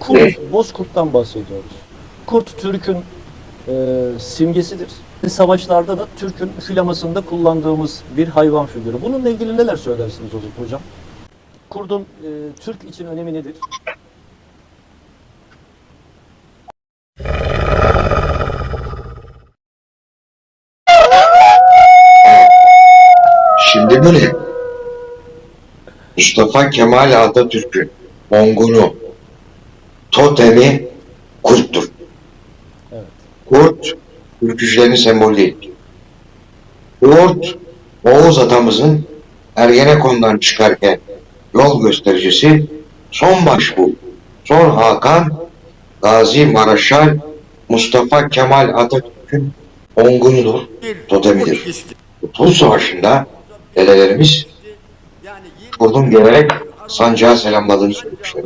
Kurt, Bozkurt'tan bahsediyoruz. Kurt Türk'ün e, simgesidir. Savaşlarda da Türk'ün filamasında kullandığımız bir hayvan figürü. Bununla ilgili neler söylersiniz hocam? Kurdun e, Türk için önemi nedir? Şimdi böyle Mustafa Kemal Atatürk'ün ongunu, totemi kurttur. Evet. Kurt, ülkücülerin sembolü değil. Kurt, Oğuz atamızın Ergenekon'dan çıkarken yol göstericisi son başbuğ, son Hakan, Gazi Maraşal, Mustafa Kemal Atatürk'ün ongunudur, totemidir. Kurtuluş Savaşı'nda dedelerimiz Kurdun gelerek sancağı selamladığını söylemişler.